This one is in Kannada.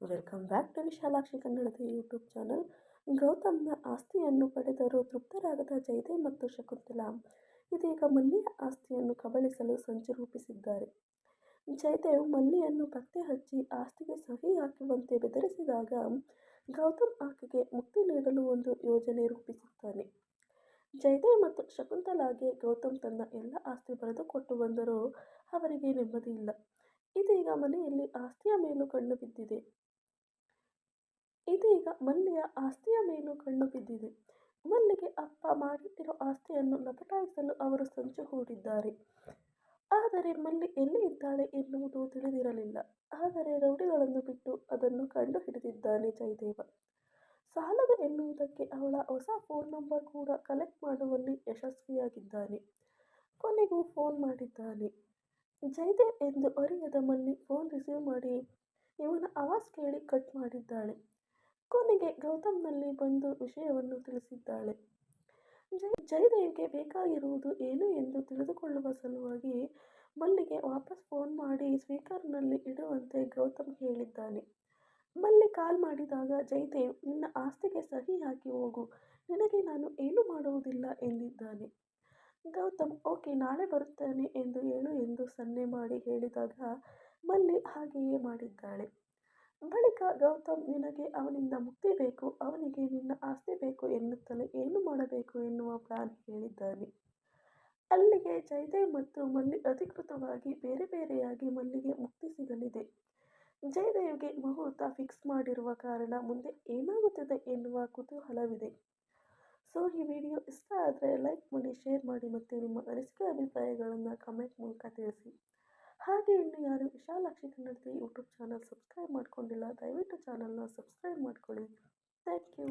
ವೆಲ್ಕಮ್ ಬ್ಯಾಕ್ ಟು ವಿಶಾಲಾಕ್ಷಿ ಕನ್ನಡದ ಯೂಟ್ಯೂಬ್ ಚಾನಲ್. ಗೌತಮ್ನ ಆಸ್ತಿಯನ್ನು ಪಡೆದರು ತೃಪ್ತರಾಗದ ಜಯದೇವ್ ಮತ್ತು ಶಕುಂತಲಾ. ಇದೀಗ ಮಲ್ಲಿಯ ಆಸ್ತಿಯನ್ನು ಕಬಳಿಸಲು ಸಂಚು ರೂಪಿಸಿದ್ದಾರೆ. ಜಯದೇವ್ ಮಲ್ಲಿಯನ್ನು ಪತ್ತೆ ಹಚ್ಚಿ ಆಸ್ತಿಗೆ ಸಹಿ ಹಾಕುವಂತೆ ಬೆದರಿಸಿದಾಗ ಗೌತಮ್ ಆಕೆಗೆ ಮುಕ್ತಿ ನೀಡಲು ಒಂದು ಯೋಜನೆ ರೂಪಿಸುತ್ತಾನೆ. ಜಯದೇವ್ ಮತ್ತು ಶಕುಂತಲಾಗೆ ಗೌತಮ್ ತನ್ನ ಎಲ್ಲ ಆಸ್ತಿ ಬರೆದುಕೊಟ್ಟು ಬಂದರೂ ಅವರಿಗೆ ನೆಮ್ಮದಿ ಇಲ್ಲ. ಇದೀಗ ಮನೆಯಲ್ಲಿ ಆಸ್ತಿಯ ಮೇಲೂ ಕಣ್ಣು ಬಿದ್ದಿದೆ. ಇದೀಗ ಮಲ್ಲಿಯ ಆಸ್ತಿಯ ಮೇಲೂ ಕಣ್ಣು ಬಿದ್ದಿದೆ. ಮಲ್ಲಿಗೆ ಅಪ್ಪ ಮಾಡಿಟ್ಟಿರೋ ಆಸ್ತಿಯನ್ನು ಲಪಟಾಯಿಸಲು ಅವರು ಸಂಚು ಹೂಡಿದ್ದಾರೆ. ಆದರೆ ಮಲ್ಲಿ ಎಲ್ಲಿ ಇದ್ದಾಳೆ ಎನ್ನುವುದು ತಿಳಿದಿರಲಿಲ್ಲ. ಆದರೆ ರೌಡಿಗಳನ್ನು ಬಿಟ್ಟು ಅದನ್ನು ಕಂಡು ಹಿಡಿದಿದ್ದಾನೆ ಜಯದೇವ. ಸಾಲದ ಎನ್ನುವುದಕ್ಕೆ ಅವಳ ಹೊಸ ಫೋನ್ ನಂಬರ್ ಕೂಡ ಕಲೆಕ್ಟ್ ಮಾಡುವಲ್ಲಿ ಯಶಸ್ವಿಯಾಗಿದ್ದಾನೆ. ಕೊನೆಗೂ ಫೋನ್ ಮಾಡಿದ್ದಾನೆ. ಜಯದೇವ್ ಎಂದು ಅರಿಯದ ಮಲ್ಲಿ ಫೋನ್ ರಿಸೀವ್ ಮಾಡಿ ಇವನ ಆವಾಜ್ ಕೇಳಿ ಕಟ್ ಮಾಡಿದ್ದಾಳೆ. ಕೊನೆಗೆ ಗೌತಮ್ನಲ್ಲಿ ಬಂದು ವಿಷಯವನ್ನು ತಿಳಿಸಿದ್ದಾಳೆ. ಜೈ ಜಯದೇವ್ಗೆ ಬೇಕಾಗಿರುವುದು ಏನು ಎಂದು ತಿಳಿದುಕೊಳ್ಳುವ ಸಲುವಾಗಿ ಮಲ್ಲಿಗೆ ವಾಪಸ್ ಫೋನ್ ಮಾಡಿ ಸ್ಪೀಕರ್ನಲ್ಲಿ ಇಡುವಂತೆ ಗೌತಮ್ ಹೇಳಿದ್ದಾನೆ. ಮಲ್ಲಿ ಕಾಲ್ ಮಾಡಿದಾಗ, ಜಯದೇವ್, ನಿನ್ನ ಆಸ್ತಿಗೆ ಸಹಿ ಹಾಕಿ ಹೋಗು. ನಿನಗೆ ನಾನು ಏನು ಮಾಡುವುದಿಲ್ಲ ಎಂದಿದ್ದಾನೆ. ಗೌತಮ್, ಓಕೆ, ನಾಳೆ ಬರುತ್ತೇನೆ ಎಂದು ಹೇಳು ಎಂದು ಸನ್ನೆ ಮಾಡಿ ಹೇಳಿದಾಗ ಮಲ್ಲಿ ಹಾಗೆಯೇ ಮಾಡಿದ್ದಾಳೆ. ಬಳಿಕ ಗೌತಮ್, ನಿನಗೆ ಅವನಿಂದ ಮುಕ್ತಿ ಬೇಕು, ಅವನಿಗೆ ನಿನ್ನ ಆಸ್ತಿ ಬೇಕು ಎನ್ನುತ್ತಲೇ ಏನು ಮಾಡಬೇಕು ಎನ್ನುವ ಪ್ಲಾನ್ ಹೇಳಿದ್ದಾನೆ. ಅಲ್ಲಿಗೆ ಜಯದೇವ್ ಮತ್ತು ಮಲ್ಲಿ ಅಧಿಕೃತವಾಗಿ ಬೇರೆ ಬೇರೆಯಾಗಿ ಮಲ್ಲಿಗೆ ಮುಕ್ತಿ ಸಿಗಲಿದೆ. ಜಯದೇವ್ಗೆ ಮುಹೂರ್ತ ಫಿಕ್ಸ್ ಮಾಡಿರುವ ಕಾರಣ ಮುಂದೆ ಏನಾಗುತ್ತದೆ ಎನ್ನುವ ಕುತೂಹಲವಿದೆ. ಸೊ ಈ ವಿಡಿಯೋ ಇಷ್ಟ ಆದರೆ ಲೈಕ್ ಮಾಡಿ ಶೇರ್ ಮಾಡಿ ಮತ್ತು ನಿಮ್ಮ ಅನಿಸಿಕೆ ಅಭಿಪ್ರಾಯಗಳನ್ನು ಕಮೆಂಟ್ ಮೂಲಕ ತಿಳಿಸಿ. ವಿಶಾಲಾಕ್ಷಿ ಕನ್ನಡದ ಯೂಟ್ಯೂಬ್ ಚಾನಲ್ ಸಬ್ಸ್ಕ್ರೈಬ್ ಮಾಡ್ಕೊಂಡಿಲ್ಲ ದಯವಿಟ್ಟು ಚಾನಲ್ನ ಸಬ್ಸ್ಕ್ರೈಬ್ ಮಾಡ್ಕೊಳ್ಳಿ. Thank you.